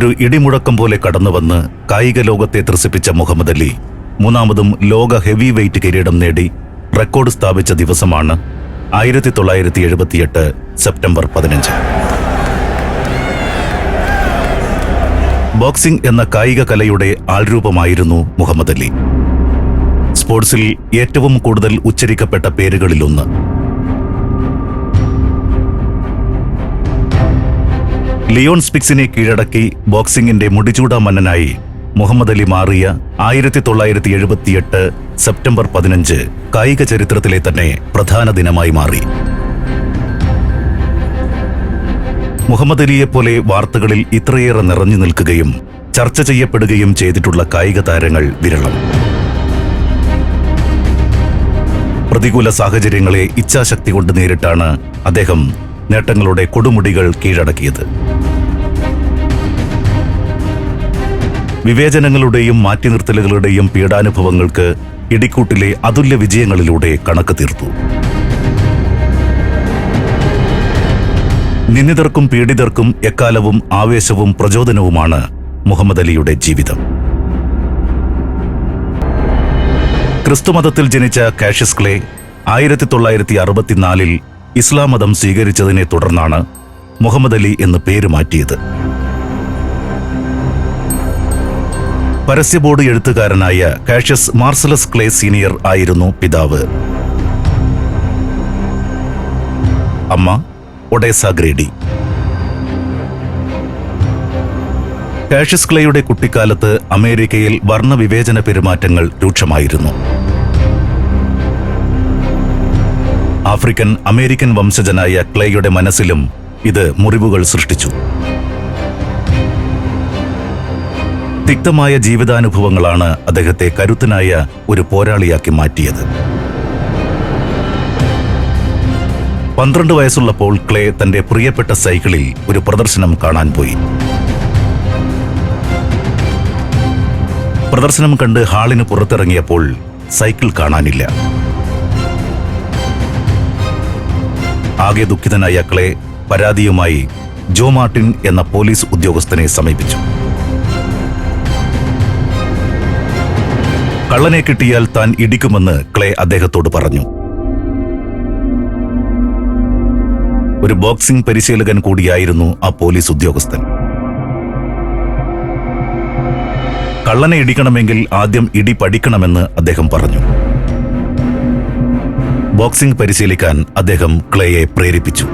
ഒരു ഇടിമുഴക്കം പോലെ കടന്നുവന്ന് കായിക ലോകത്തെ ത്രസിപ്പിച്ച മുഹമ്മദ് അലി മൂന്നാമതും ലോക ഹെവി വെയ്റ്റ് കിരീടം നേടി റെക്കോർഡ് സ്ഥാപിച്ച ദിവസമാണ് ആയിരത്തി തൊള്ളായിരത്തി എഴുപത്തിയെട്ട് സെപ്റ്റംബർ പതിനഞ്ച്. ബോക്സിംഗ് എന്ന കായിക കലയുടെ ആൾരൂപമായിരുന്നു മുഹമ്മദ് അലി. സ്പോർട്സിൽ ഏറ്റവും കൂടുതൽ ഉച്ചരിക്കപ്പെട്ട പേരുകളിലൊന്ന് ലിയോൺ സ്പിക്സിനെ കീഴടക്കി ബോക്സിംഗിന്റെ മുടിചൂടാ മന്നനായി മുഹമ്മദ് അലി മാറിയ ആയിരത്തി തൊള്ളായിരത്തി എഴുപത്തിയെട്ട് സെപ്റ്റംബർ പതിനഞ്ച് കായിക ചരിത്രത്തിലെ തന്നെ പ്രധാന ദിനമായി മാറി. മുഹമ്മദ് പോലെ വാർത്തകളിൽ ഇത്രയേറെ നിറഞ്ഞു നിൽക്കുകയും ചർച്ച ചെയ്യപ്പെടുകയും ചെയ്തിട്ടുള്ള കായിക താരങ്ങൾ വിരളം. പ്രതികൂല സാഹചര്യങ്ങളെ ഇച്ഛാശക്തി കൊണ്ട് നേരിട്ടാണ് അദ്ദേഹം നേട്ടങ്ങളുടെ കൊടുമുടികൾ കീഴടക്കിയത്. വിവേചനങ്ങളുടെയും മാറ്റിനിർത്തലുകളുടെയും പീഡാനുഭവങ്ങൾക്ക് ഇടിക്കൂട്ടിലെ അതുല്യ വിജയങ്ങളിലൂടെ കണക്ക് തീർത്തു. നിന്ദിതർക്കും പീഡിതർക്കും എക്കാലവും ആവേശവും പ്രചോദനവുമാണ് മുഹമ്മദ് അലിയുടെ ജീവിതം. ക്രിസ്തുമതത്തിൽ ജനിച്ച കാഷ്യസ് ക്ലേ ആയിരത്തി തൊള്ളായിരത്തി അറുപത്തിനാലിൽ ഇസ്ലാം മതം സ്വീകരിച്ചതിനെ തുടർന്നാണ് മുഹമ്മദ് അലി എന്ന് പേര് മാറ്റിയത്. പരസ്യ ബോർഡ് എഴുത്തുകാരനായ കാഷ്യസ് മാർസലസ് ക്ലേ സീനിയർ ആയിരുന്നു പിതാവ്. അമ്മ ഒഡേസ ഗ്രേഡി. കാഷ്യസ് ക്ലേയുടെ കുട്ടിക്കാലത്ത് അമേരിക്കയിൽ വർണവിവേചന പെരുമാറ്റങ്ങൾ രൂക്ഷമായിരുന്നു. ആഫ്രിക്കൻ അമേരിക്കൻ വംശജനായ ക്ലേയുടെ മനസ്സിലും ഇത് മുറിവുകൾ സൃഷ്ടിച്ചു. തിക്തമായ ജീവിതാനുഭവങ്ങളാണ് അദ്ദേഹത്തെ കരുത്തനായ ഒരു പോരാളിയാക്കി മാറ്റിയത്. പന്ത്രണ്ട് വയസ്സുള്ളപ്പോൾ ക്ലേ തന്റെ പ്രിയപ്പെട്ട സൈക്കിളിൽ ഒരു പ്രദർശനം കാണാൻ പോയി. പ്രദർശനം കണ്ട് ഹാളിന് പുറത്തിറങ്ങിയപ്പോൾ സൈക്കിൾ കാണാനില്ല. ആകെ ദുഃഖിതനായ ക്ലേ പരാതിയുമായി ജോ മാർട്ടിൻ എന്ന പോലീസ് ഉദ്യോഗസ്ഥനെ സമീപിച്ചു. കള്ളനെ കിട്ടിയാൽ താൻ ഇടിക്കുമെന്ന് ക്ലേ അദ്ദേഹത്തോട് പറഞ്ഞു. ഒരു ബോക്സിംഗ് പരിശീലകൻ കൂടിയായിരുന്നു ആ പോലീസ് ഉദ്യോഗസ്ഥൻ. കള്ളനെ ഇടിക്കണമെങ്കിൽ ആദ്യം ഇടി പഠിക്കണമെന്ന് അദ്ദേഹം പറഞ്ഞു. ബോക്സിംഗ് പരിശീലിക്കാൻ അദ്ദേഹം ക്ലേയെ പ്രേരിപ്പിച്ചു.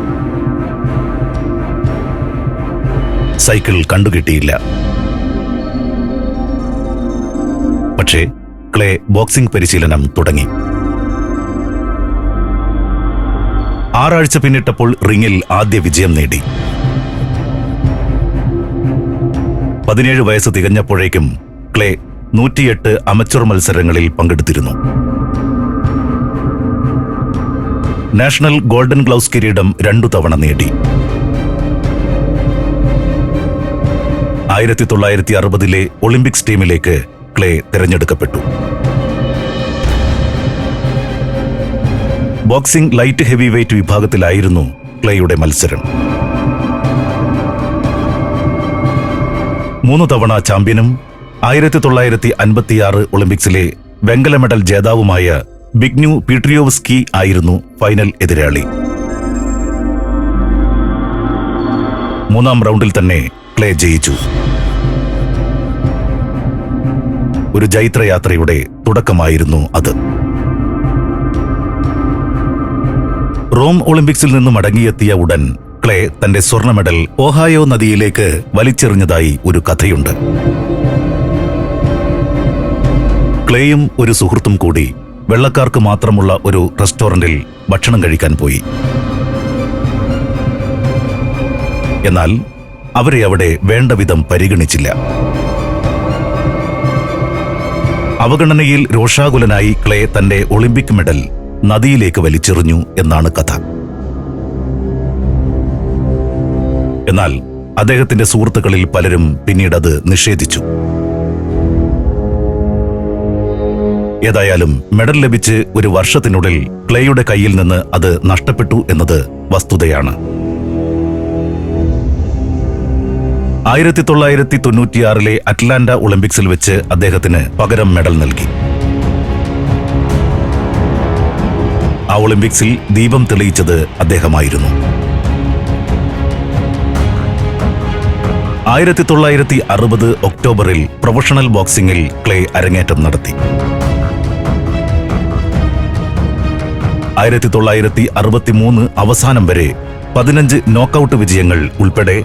സൈക്കിൾ കണ്ടുകിട്ടിയില്ല. പക്ഷേ ക്ലേ ബോക്സിംഗ് പരിശീലനം തുടങ്ങി. ആറാഴ്ച പിന്നിട്ടപ്പോൾ റിങ്ങിൽ ആദ്യ വിജയം നേടി. പതിനേഴ് വയസ്സ് തികഞ്ഞപ്പോഴേക്കും ക്ലേ നൂറ്റിയെട്ട് അമച്വർ മത്സരങ്ങളിൽ പങ്കെടുത്തിരുന്നു. നാഷണൽ ഗോൾഡൻ ഗ്ലൗസ് കിരീടം രണ്ടു തവണ നേടി. ആയിരത്തി തൊള്ളായിരത്തി അറുപതിലെ ഒളിമ്പിക്സ് ടീമിലേക്ക് ക്ലേ തിരഞ്ഞെടുക്കപ്പെട്ടു. ബോക്സിംഗ് ലൈറ്റ് ഹെവി വെയ്റ്റ് വിഭാഗത്തിലായിരുന്നു ക്ലേയുടെ മത്സരം. മൂന്ന് തവണ ചാമ്പ്യനും ആയിരത്തി തൊള്ളായിരത്തി അൻപത്തിയാറ് ഒളിമ്പിക്സിലെ വെങ്കല മെഡൽ ജേതാവുമായ ബിഗ്നു പീട്രിയോവ്സ്കി ആയിരുന്നു ഫൈനൽ എതിരാളി. മൂന്നാം റൗണ്ടിൽ തന്നെ ക്ലേ ജയിച്ചു. ഒരു ജൈത്രയാത്രയുടെ തുടക്കമായിരുന്നു അത്. റോം ഒളിമ്പിക്സിൽ നിന്ന് മടങ്ങിയെത്തിയ ഉടൻ ക്ലേ തന്റെ സ്വർണ മെഡൽ ഓഹായോ നദിയിലേക്ക് വലിച്ചെറിഞ്ഞതായി ഒരു കഥയുണ്ട്. ക്ലേയും ഒരു സുഹൃത്തും കൂടി വെള്ളക്കാർക്ക് മാത്രമുള്ള ഒരു റെസ്റ്റോറന്റിൽ ഭക്ഷണം കഴിക്കാൻ പോയി. എന്നാൽ അവരെ അവിടെ വേണ്ടവിധം പരിഗണിച്ചില്ല. അവഗണനയിൽ രോഷാകുലനായി ക്ലേ തന്റെ ഒളിമ്പിക് മെഡൽ നദിയിലേക്ക് വലിച്ചെറിഞ്ഞു എന്നാണ് കഥ. എന്നാൽ അദ്ദേഹത്തിന്റെ സുഹൃത്തുക്കളിൽ പലരും പിന്നീട് അത് നിഷേധിച്ചു. ഏതായാലും മെഡൽ ലഭിച്ച് ഒരു വർഷത്തിനുള്ളിൽ ക്ലേയുടെ കയ്യിൽ നിന്ന് അത് നഷ്ടപ്പെട്ടു എന്നത് വസ്തുതയാണ്. ആയിരത്തി തൊള്ളായിരത്തി തൊണ്ണൂറ്റിയാറിലെ അറ്റ്ലാന്റ ഒളിമ്പിക്സിൽ വെച്ച് അദ്ദേഹത്തിന് പകരം മെഡൽ നൽകി. ആ ഒളിമ്പിക്സിൽ ദീപം തെളിയിച്ചത് അദ്ദേഹമായിരുന്നു. ആയിരത്തി തൊള്ളായിരത്തി അറുപത് ഒക്ടോബറിൽ പ്രൊഫഷണൽ ബോക്സിംഗിൽ ക്ലേ അരങ്ങേറ്റം നടത്തി. ആയിരത്തി തൊള്ളായിരത്തി അറുപത്തിമൂന്ന് അവസാനം വരെ പതിനഞ്ച് നോക്കൌട്ട് വിജയങ്ങൾ ഉൾപ്പെടെ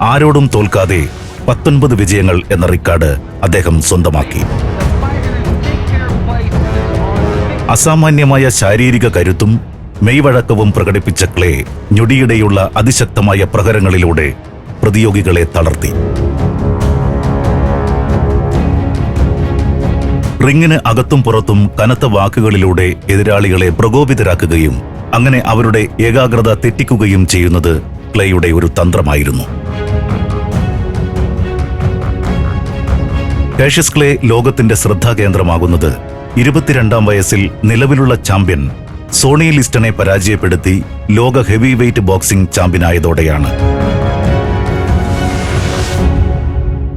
ആരോടും തോൽക്കാതെ പത്തൊൻപത് വിജയങ്ങൾ എന്ന റെക്കോർഡ് അദ്ദേഹം സ്വന്തമാക്കി. അസാമാന്യമായ ശാരീരിക കരുത്തും മെയ്വഴക്കവും പ്രകടിപ്പിച്ച ക്ലേ ഞൊടിയിടെയുള്ള അതിശക്തമായ പ്രഹരങ്ങളിലൂടെ പ്രതിയോഗികളെ തളർത്തി. റിങ്ങിന് അകത്തും പുറത്തും കനത്ത വാക്കുകളിലൂടെ എതിരാളികളെ പ്രകോപിതരാക്കുകയും അങ്ങനെ അവരുടെ ഏകാഗ്രത തെറ്റിക്കുകയും ചെയ്യുന്നത് ക്ലേയുടെ ഒരു തന്ത്രമായിരുന്നു. കാഷ്യസ് ക്ലേ ലോകത്തിന്റെ ശ്രദ്ധാകേന്ദ്രമാകുന്നത് ഇരുപത്തിരണ്ടാം വയസ്സിൽ നിലവിലുള്ള ചാമ്പ്യൻ സോണി ലിസ്റ്റനെ പരാജയപ്പെടുത്തി ലോക ഹെവി വെയ്റ്റ് ബോക്സിംഗ് ചാമ്പ്യനായതോടെയാണ്.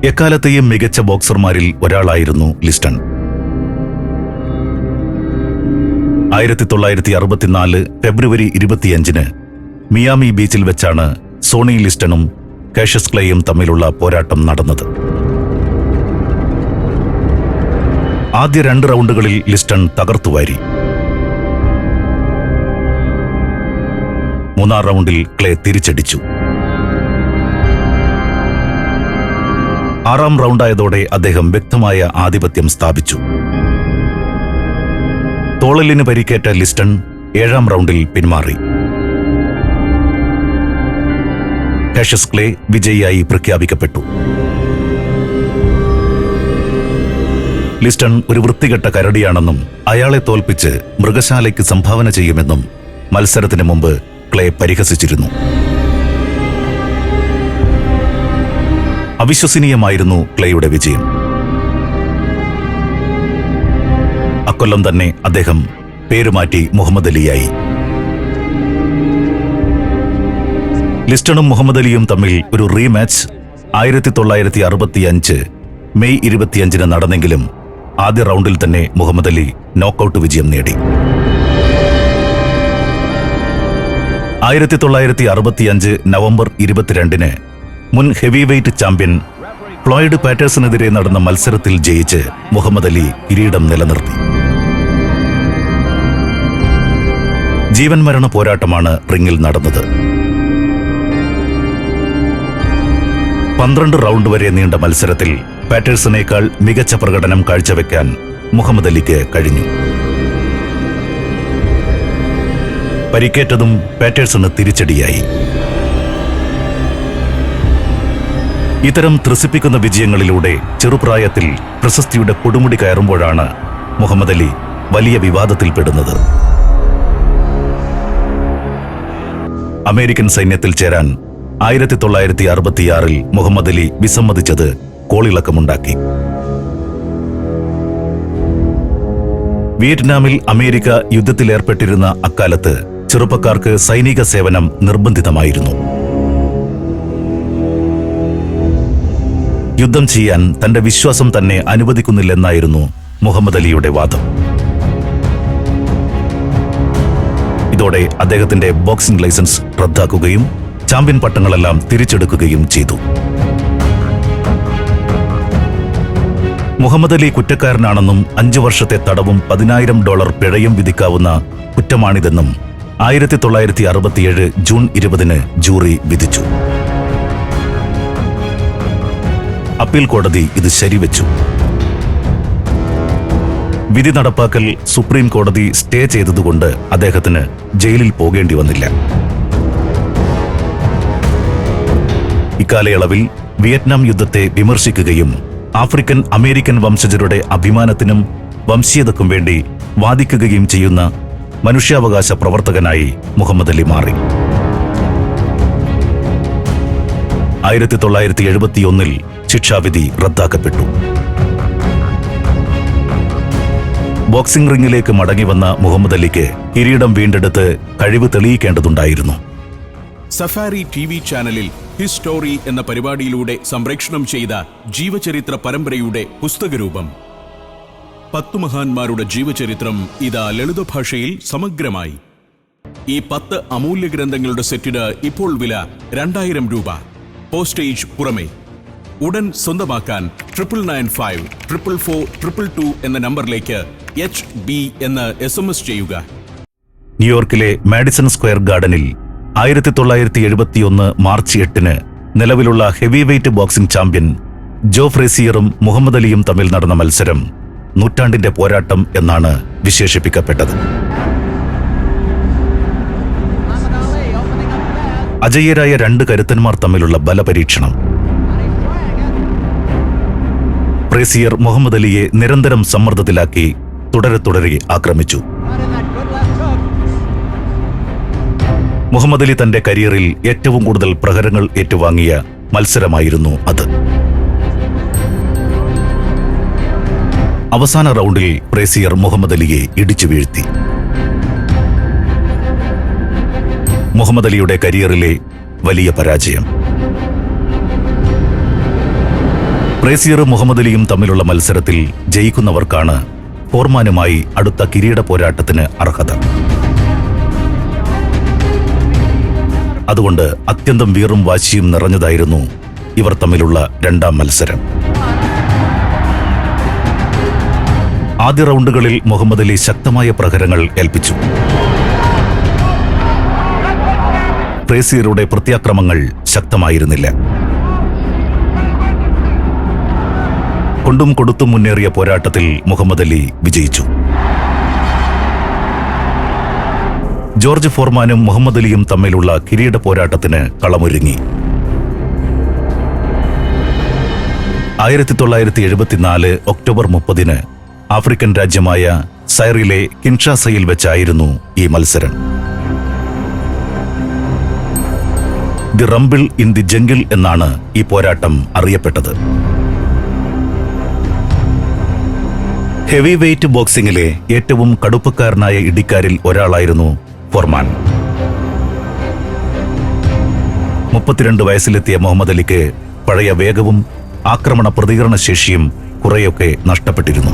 എക്കാലത്തെയും മികച്ച ബോക്സർമാരിൽ ഒരാളായിരുന്നു ലിസ്റ്റൺ. ആയിരത്തി തൊള്ളായിരത്തി അറുപത്തിനാല് ഫെബ്രുവരി ഇരുപത്തിയഞ്ചിന് മിയാമി ബീച്ചിൽ വെച്ചാണ് സോണി ലിസ്റ്റണും കാഷ്യസ് ക്ലേയും തമ്മിലുള്ള പോരാട്ടം നടന്നത്. ആദ്യ രണ്ട് റൗണ്ടുകളിൽ ലിസ്റ്റൺ തകർത്തുവാരി മൂന്നാം റൗണ്ടിൽ ക്ലേ തിരിച്ചടിച്ചു. ആറാം റൗണ്ടായതോടെ അദ്ദേഹം വ്യക്തമായ ആധിപത്യം സ്ഥാപിച്ചു. തോളലിന് പരിക്കേറ്റ ലിസ്റ്റൺ ഏഴാം റൗണ്ടിൽ പിന്മാറി. കാഷ്യസ് ക്ലേ വിജയിയായി പ്രഖ്യാപിക്കപ്പെട്ടു. ലിസ്റ്റൺ ഒരു വൃത്തികെട്ട കരടിയാണെന്നും അയാളെ തോൽപ്പിച്ച് മൃഗശാലയ്ക്ക് സംഭാവന ചെയ്യുമെന്നും മത്സരത്തിന് മുമ്പ് ക്ലേ പരിഹസിച്ചിരുന്നു. അവിശ്വസനീയമായിരുന്നു ക്ലേയുടെ വിജയം. അക്കൊല്ലം തന്നെ അദ്ദേഹം പേരുമാറ്റി മുഹമ്മദ് അലിയായി. ലിസ്റ്റണും മുഹമ്മദ് അലിയും തമ്മിൽ ഒരു റീമാച്ച് ആയിരത്തി തൊള്ളായിരത്തി അറുപത്തി അഞ്ച് മെയ് ഇരുപത്തിയഞ്ചിന് നടന്നെങ്കിലും ആദ്യ റൗണ്ടിൽ തന്നെ മുഹമ്മദ് അലി നോക്കൌട്ട് വിജയം നേടി. ആയിരത്തി തൊള്ളായിരത്തി അറുപത്തിയഞ്ച് നവംബർ ഇരുപത്തിരണ്ടിന് മുൻ ഹെവി വെയ്റ്റ് ചാമ്പ്യൻ ഫ്ലോയിഡ് പാറ്റേഴ്സിനെതിരെ നടന്ന മത്സരത്തിൽ ജയിച്ച് മുഹമ്മദ് അലി കിരീടം നിലനിർത്തി. ജീവൻ മരണ പോരാട്ടമാണ് റിംഗിൽ നടന്നത്. പന്ത്രണ്ട് റൗണ്ട് വരെ നീണ്ട മത്സരത്തിൽ പാറ്റേഴ്സിനേക്കാൾ മികച്ച പ്രകടനം കാഴ്ചവെക്കാൻ മുഹമ്മദ് അലിക്ക് കഴിഞ്ഞു. പരിക്കേറ്റതും പാറ്റേഴ്സിന് തിരിച്ചടിയായി. ഇത്തരം ത്രസിപ്പിക്കുന്ന വിജയങ്ങളിലൂടെ ചെറുപ്രായത്തിൽ പ്രശസ്തിയുടെ കൊടുമുടി കയറുമ്പോഴാണ് മുഹമ്മദ് അലി വലിയ വിവാദത്തിൽപ്പെടുന്നത് അമേരിക്കൻ സൈന്യത്തിൽ ചേരാൻ ആയിരത്തി തൊള്ളായിരത്തി അറുപത്തിയാറിൽ മുഹമ്മദ് അലി വിസമ്മതിച്ചത് കോളിളക്കമുണ്ടാക്കി. വിയറ്റ്നാമിൽ അമേരിക്ക യുദ്ധത്തിലേർപ്പെട്ടിരുന്ന അക്കാലത്ത് ചെറുപ്പക്കാർക്ക് സൈനിക സേവനം നിർബന്ധിതമായിരുന്നു. യുദ്ധം ചെയ്യാൻ തന്റെ വിശ്വാസം തന്നെ അനുവദിക്കുന്നില്ലെന്നായിരുന്നു മുഹമ്മദ് അലിയുടെ വാദം. ഇതോടെ അദ്ദേഹത്തിന്റെ ബോക്സിംഗ് ലൈസൻസ് റദ്ദാക്കുകയും ചാമ്പ്യൻ പട്ടങ്ങളെല്ലാം തിരിച്ചെടുക്കുകയും ചെയ്തു. മുഹമ്മദ് അലി കുറ്റക്കാരനാണെന്നും അഞ്ചു വർഷത്തെ തടവും പതിനായിരം ഡോളർ പിഴയും വിധിക്കാവുന്ന കുറ്റമാണിതെന്നും ആയിരത്തി തൊള്ളായിരത്തി അറുപത്തിയേഴ് ജൂൺ ഇരുപതിന് ജൂറി വിധിച്ചു. അപ്പീൽ കോടതി ഇത് ശരിവെച്ചു. വിധി നടപ്പാക്കൽ സുപ്രീം കോടതി സ്റ്റേ ചെയ്തതുകൊണ്ട് അദ്ദേഹത്തിന് ജയിലിൽ പോകേണ്ടി വന്നില്ല. ഇക്കാലയളവിൽ വിയറ്റ്നാം യുദ്ധത്തെ വിമർശിക്കുകയും ആഫ്രിക്കൻ അമേരിക്കൻ വംശജരുടെ അഭിമാനത്തിനും വംശീയതക്കും വേണ്ടി വാദിക്കുകയും ചെയ്യുന്ന മനുഷ്യാവകാശ പ്രവർത്തകനായി മുഹമ്മദ് അലി മാറി. ആയിരത്തി തൊള്ളായിരത്തി എഴുപത്തിയൊന്നിൽ ശിക്ഷാവിധി റദ്ദാക്കപ്പെട്ടു. ബോക്സിംഗ് റിംഗിലേക്ക് മടങ്ങിവന്ന മുഹമ്മദ് അലിക്ക് കിരീടം വീണ്ടെടുത്ത് കഴിവ് തെളിയിക്കേണ്ടതുണ്ടായിരുന്നു. സഫാരി ടി ചാനലിൽ ഹിസ്റ്റോറി എന്ന പരിപാടിയിലൂടെ സംപ്രേക്ഷണം ചെയ്ത ജീവചരിത്ര പരമ്പരയുടെ പുസ്തകരൂപം. പത്തു മഹാന്മാരുടെ ജീവചരിത്രം ഇതാ ലളിത ഭാഷയിൽ സമഗ്രമായി. ഈ പത്ത് അമൂല്യ ഗ്രന്ഥങ്ങളുടെ സെറ്റിന് ഇപ്പോൾ വില രണ്ടായിരം രൂപ. പോസ്റ്റേജ് പുറമെ. ഉടൻ സ്വന്തമാക്കാൻ triple nine five triple four triple two എന്ന നമ്പറിലേക്ക് എച്ച് ബി എന്ന് എസ് എം എസ് ചെയ്യുക. ന്യൂയോർക്കിലെ മാഡിസൺ സ്ക്വയർ ഗാർഡനിൽ ആയിരത്തി തൊള്ളായിരത്തി എഴുപത്തിയൊന്ന് മാർച്ച് എട്ടിന് നിലവിലുള്ള heavyweight boxing champion Joe ഫ്രേസിയറും മുഹമ്മദ് അലിയും തമ്മിൽ നടന്ന മത്സരം നൂറ്റാണ്ടിന്റെ പോരാട്ടം എന്നാണ് വിശേഷിപ്പിക്കപ്പെട്ടത്. അജയ്യരായ രണ്ട് കരുത്തന്മാർ തമ്മിലുള്ള ബലപരീക്ഷണം ഫ്രേസിയർ മുഹമ്മദ് അലിയെ നിരന്തരം സമ്മർദ്ദത്തിലാക്കി തുടരെ തുടരെ ആക്രമിച്ചു മുഹമ്മദ് അലി തന്റെ കരിയറിൽ ഏറ്റവും കൂടുതൽ പ്രഹരങ്ങൾ ഏറ്റുവാങ്ങിയ മത്സരമായിരുന്നു അത്. അവസാന റൗണ്ടിൽ പ്രേസിയർ മുഹമ്മദ് അലിയെ ഇടിച്ചു വീഴ്ത്തി. മുഹമ്മദ് അലിയുടെ കരിയറിലെ വലിയ പരാജയം. പ്രേസിയറും മുഹമ്മദ് അലിയും തമ്മിലുള്ള മത്സരത്തിൽ ജയിക്കുന്നവർക്കാണ് ഫോർമാനുമായി അടുത്ത കിരീട പോരാട്ടത്തിന് അർഹത. അതുകൊണ്ട് അത്യന്തം വീറും വാശിയും നിറഞ്ഞതായിരുന്നു ഇവർ തമ്മിലുള്ള രണ്ടാം മത്സരം. ആദ്യ റൗണ്ടുകളിൽ മുഹമ്മദ് അലി ശക്തമായ പ്രഹരങ്ങൾ ഏൽപ്പിച്ചു. പ്രേസിയറുടെ പ്രത്യാക്രമങ്ങൾ ശക്തമായിരുന്നില്ല. കൊണ്ടും കൊടുത്തും മുന്നേറിയ പോരാട്ടത്തിൽ മുഹമ്മദ് അലി വിജയിച്ചു. ജോർജ് ഫോർമാനും മുഹമ്മദ് അലിയും തമ്മിലുള്ള കിരീട പോരാട്ടത്തിന് കളമൊരുങ്ങി. ആയിരത്തി തൊള്ളായിരത്തി എഴുപത്തിനാല് ഒക്ടോബർ മുപ്പതിന് ആഫ്രിക്കൻ രാജ്യമായ സൈറിലെ കിൻഷാസയിൽ വെച്ചായിരുന്നു ഈ മത്സരം. The rumble in the jungle എന്നാണ് ഈ പോരാട്ടം അറിയപ്പെട്ടത്. ഹെവി വെയ്റ്റ് ബോക്സിംഗിലെ ഏറ്റവും കടുപ്പക്കാരനായ ഇടിക്കാരിൽ ഒരാളായിരുന്നു ഫോർമാൻ മുപ്പത്തിരണ്ട് വയസ്സിലെത്തിയ മുഹമ്മദ് അലിക്ക് പഴയ വേഗവും ആക്രമണ പ്രതികരണ ശേഷിയും കുറെയൊക്കെ നഷ്ടപ്പെട്ടിരുന്നു.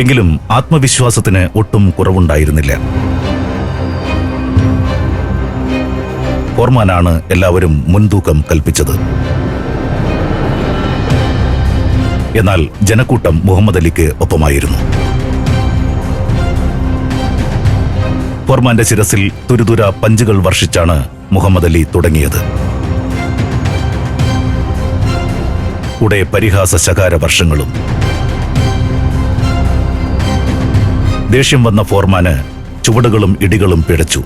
എങ്കിലും ആത്മവിശ്വാസത്തിന് ഒട്ടും കുറവുണ്ടായിരുന്നില്ല. ഫോർമാനാണ് എല്ലാവരും മുൻതൂക്കം കൽപ്പിച്ചത്. എന്നാൽ ജനക്കൂട്ടം മുഹമ്മദ് അലിക്ക് ഒപ്പമായിരുന്നു. ഫോർമാന്റെ ശിരസിൽ തുരുതുര പഞ്ചുകൾ വർഷിച്ചാണ് മുഹമ്മദ് അലി തുടങ്ങിയത്. കൂടെ പരിഹാസ ശകാര വർഷങ്ങളും. ദേഷ്യം വന്ന ഫോർമാന് ചുവടുകളും ഇടികളും പിഴച്ചു.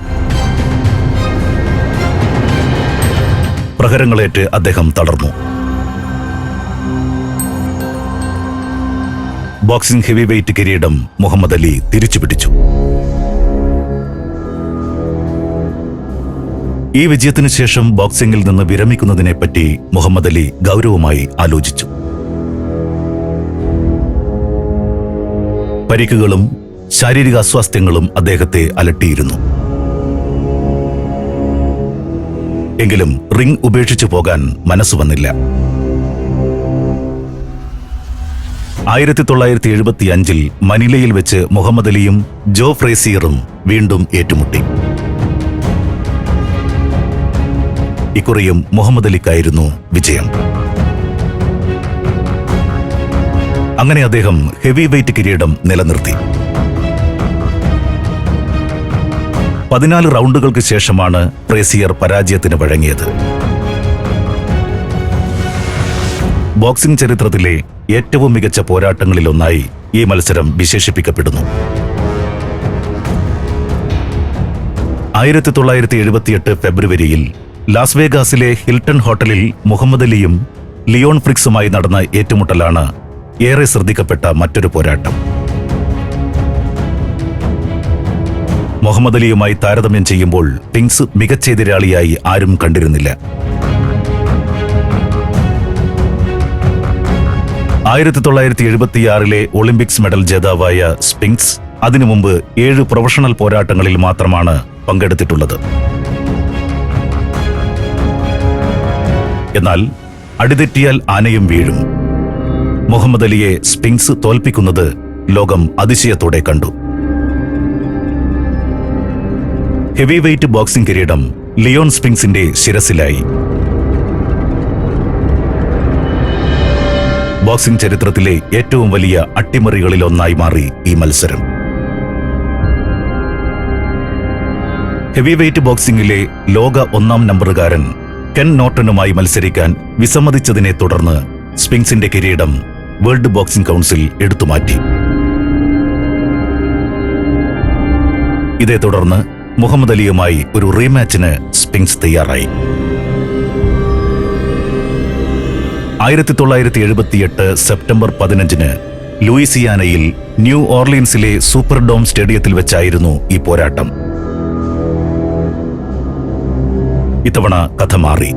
പ്രഹരങ്ങളേറ്റ് അദ്ദേഹം തളർന്നു. ബോക്സിംഗ് ഹെവി വെയ്റ്റ് കിരീടം മുഹമ്മദ് അലി തിരിച്ചു ഈ വിജയത്തിനു ശേഷം ബോക്സിംഗിൽ നിന്ന് വിരമിക്കുന്നതിനെപ്പറ്റി മുഹമ്മദ് അലി ഗൗരവമായി ആലോചിച്ചു. പരിക്കുകളും ശാരീരിക അസ്വാസ്ഥ്യങ്ങളും അദ്ദേഹത്തെ അലട്ടിയിരുന്നു. എങ്കിലും റിംഗ് ഉപേക്ഷിച്ചു പോകാൻ മനസ്സ് വന്നില്ല. ആയിരത്തി തൊള്ളായിരത്തി എഴുപത്തി അഞ്ചിൽ മനിലയിൽ വെച്ച് മുഹമ്മദ് അലിയും ജോ ഫ്രേസിയറും വീണ്ടും ഏറ്റുമുട്ടി. ഇക്കുറിയും മുഹമ്മദ് അലിക്കായിരുന്നു വിജയം. അങ്ങനെ അദ്ദേഹം ഹെവി വെയ്റ്റ് കിരീടം നിലനിർത്തി. പതിനാല് റൗണ്ടുകൾക്ക് ശേഷമാണ് പ്രേസിയർ പരാജയത്തിന് വഴങ്ങിയത്. ബോക്സിംഗ് ചരിത്രത്തിലെ ഏറ്റവും മികച്ച പോരാട്ടങ്ങളിലൊന്നായി ഈ മത്സരം വിശേഷിപ്പിക്കപ്പെടുന്നു. ആയിരത്തി തൊള്ളായിരത്തി എഴുപത്തിയെട്ട് ഫെബ്രുവരിയിൽ ലാസ് വേഗാസിലെ ഹിൽട്ടൺ ഹോട്ടലിൽ മുഹമ്മദ് അലിയും ലിയോൺ ഫ്രിക്സുമായി നടന്ന ഏറ്റുമുട്ടലാണ് ഏറെ ശ്രദ്ധിക്കപ്പെട്ട മറ്റൊരു പോരാട്ടം. മുഹമ്മദ് അലിയുമായി താരതമ്യം ചെയ്യുമ്പോൾ പിങ്സ് മികച്ച എതിരാളിയായി ആരും കണ്ടിരുന്നില്ല. ആയിരത്തി തൊള്ളായിരത്തി എഴുപത്തിയാറിലെ ഒളിമ്പിക്സ് മെഡൽ ജേതാവായ സ്പിങ്സ് അതിനു മുമ്പ് ഏഴ് പ്രൊഫഷണൽ പോരാട്ടങ്ങളിൽ മാത്രമാണ് പങ്കെടുത്തിട്ടുള്ളത്. എന്നാൽ അടിതെറ്റിയാൽ ആനയും വീഴും. മുഹമ്മദ് അലിയെ സ്പിങ്സ് തോൽപ്പിക്കുന്നത് ലോകം അതിശയത്തോടെ കണ്ടു. ഹെവി വെയ്റ്റ് ബോക്സിംഗ് കിരീടം ലിയോൺ സ്പിങ്സിന്റെ ശിരസിലായി. ബോക്സിംഗ് ചരിത്രത്തിലെ ഏറ്റവും വലിയ അട്ടിമറികളിലൊന്നായി മാറി ഈ മത്സരം. ഹെവി വെയ്റ്റ് ബോക്സിംഗിലെ ലോക ഒന്നാം നമ്പറുകാരൻ കെൻ നോട്ടനുമായി മത്സരിക്കാൻ വിസമ്മതിച്ചതിനെ തുടർന്ന് സ്പിങ്സിന്റെ കിരീടം വേൾഡ് ബോക്സിംഗ് കൗൺസിൽ എടുത്തുമാറ്റി ഇതേ തുടർന്ന് മുഹമ്മദ് അലിയുമായി ഒരു റീമാച്ചിന് സ്പിങ്സ് തയ്യാറായി. ആയിരത്തി തൊള്ളായിരത്തി എഴുപത്തിയെട്ട് സെപ്റ്റംബർ പതിനഞ്ചിന് ലൂയിസിയാനയിൽ ന്യൂ ഓർലീൻസിലെ സൂപ്പർ ഡോം സ്റ്റേഡിയത്തിൽ വെച്ചായിരുന്നു ഈ പോരാട്ടം. ഇത്തവണ കഥ മാറി.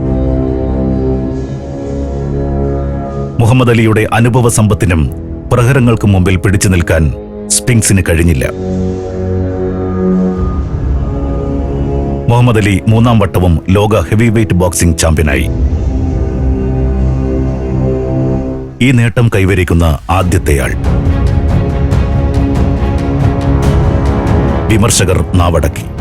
മുഹമ്മദ് അലിയുടെ അനുഭവ സമ്പത്തിനും പ്രഹരങ്ങൾക്ക് മുമ്പിൽ പിടിച്ചു നിൽക്കാൻ സ്പിങ്സിന് കഴിഞ്ഞില്ല. മുഹമ്മദ് അലി മൂന്നാം വട്ടവും ലോക ഹെവി വെയ്റ്റ് ബോക്സിംഗ് ചാമ്പ്യനായി. ഈ നേട്ടം കൈവരിക്കുന്ന ആദ്യത്തെയാൾ. വിമർശകർ നാവടക്കി.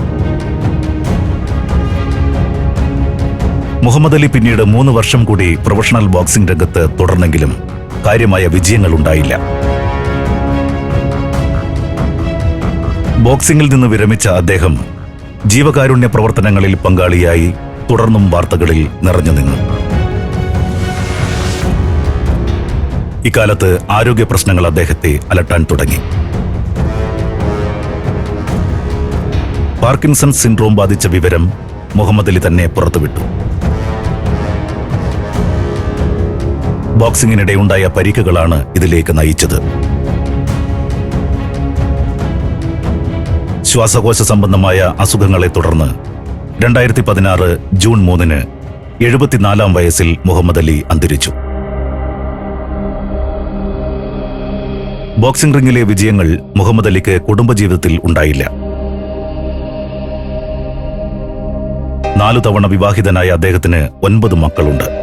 മുഹമ്മദ് അലി പിന്നീട് മൂന്ന് വർഷം കൂടി പ്രൊഫഷണൽ ബോക്സിംഗ് രംഗത്ത് തുടർന്നെങ്കിലും കാര്യമായ വിജയങ്ങൾ ഉണ്ടായില്ല ബോക്സിംഗിൽ നിന്ന് വിരമിച്ച അദ്ദേഹം ജീവകാരുണ്യ പ്രവർത്തനങ്ങളിൽ പങ്കാളിയായി തുടർന്നും വാർത്തകളിൽ നിറഞ്ഞു നിന്നു. ഇക്കാലത്ത് ആരോഗ്യ പ്രശ്നങ്ങൾ അദ്ദേഹത്തെ അലട്ടാൻ തുടങ്ങി. പാർക്കിൻസൺ സിൻഡ്രോം ബാധിച്ച വിവരം മുഹമ്മദ് അലി തന്നെ പുറത്തുവിട്ടു. ബോക്സിംഗിനിടെ ഉണ്ടായ പരിക്കുകളാണ് ഇതിലേക്ക് നയിച്ചത്. ശ്വാസകോശ സംബന്ധമായ അസുഖങ്ങളെ തുടർന്ന് രണ്ടായിരത്തി പതിനാറ് ജൂൺ മൂന്നിന് എഴുപത്തിനാലാം വയസ്സിൽ മുഹമ്മദ് അലി അന്തരിച്ചു. ബോക്സിംഗ് റിംഗിലെ വിജയങ്ങൾ മുഹമ്മദ് അലിക്ക് കുടുംബജീവിതത്തിൽ ഉണ്ടായില്ല. നാലു തവണ വിവാഹിതനായ അദ്ദേഹത്തിന് ഒൻപത് മക്കളുണ്ട്.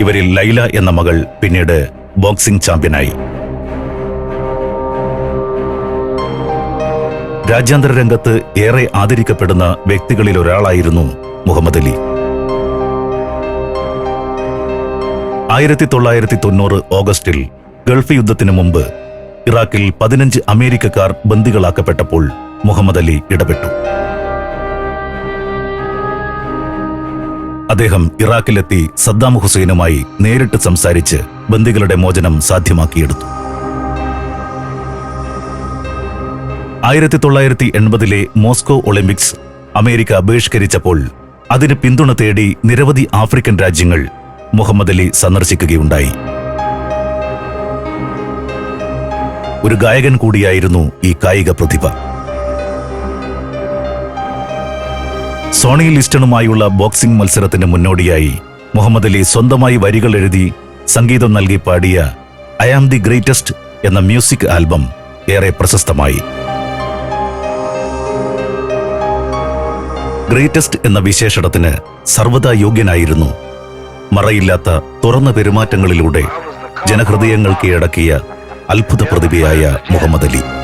ഇവരിൽ ലൈല എന്ന മകൾ പിന്നീട് ബോക്സിംഗ് ചാമ്പ്യനായി. രാജ്യാന്തര രംഗത്ത് ഏറെ ആദരിക്കപ്പെടുന്ന വ്യക്തികളിൽ ഒരാളായിരുന്നു മുഹമ്മദ് അലി. ആയിരത്തി തൊള്ളായിരത്തി തൊണ്ണൂറ് ഓഗസ്റ്റിൽ ഗൾഫ് യുദ്ധത്തിന് മുമ്പ് ഇറാഖിൽ പതിനഞ്ച് അമേരിക്കക്കാർ ബന്ദികളാക്കപ്പെട്ടപ്പോൾ മുഹമ്മദ് അലി ഇടപെട്ടു. അദ്ദേഹം ഇറാഖിലെത്തി സദ്ദാം ഹുസൈനുമായി നേരിട്ട് സംസാരിച്ച് ബന്ദികളുടെ മോചനം സാധ്യമാക്കിയെടുത്തു. ആയിരത്തി തൊള്ളായിരത്തി എൺപതിലെ മോസ്കോ ഒളിമ്പിക്സ് അമേരിക്ക ബഹിഷ്കരിച്ചപ്പോൾ അതിന് പിന്തുണ തേടി നിരവധി ആഫ്രിക്കൻ രാജ്യങ്ങൾ മുഹമ്മദ് അലി സന്ദർശിക്കുകയുണ്ടായി. ഒരു ഗായകൻ കൂടിയായിരുന്നു ഈ കായിക പ്രതിഭ. സോണി ലിസ്റ്റണുമായുള്ള ബോക്സിംഗ് മത്സരത്തിന് മുന്നോടിയായി മുഹമ്മദ് അലി സ്വന്തമായി വരികൾ എഴുതി സംഗീതം നൽകി പാടിയ ഐ ആം ദി ഗ്രേറ്റസ്റ്റ് എന്ന മ്യൂസിക് ആൽബം ഏറെ പ്രശസ്തമായി. ഗ്രേറ്റസ്റ്റ് എന്ന വിശേഷണത്തിന് സർവതാ യോഗ്യനായിരുന്നു. മറയില്ലാത്ത തുറന്ന പെരുമാറ്റങ്ങളിലൂടെ ജനഹൃദയങ്ങൾ കീഴടക്കിയ അത്ഭുത പ്രതിഭയായ മുഹമ്മദ് അലി.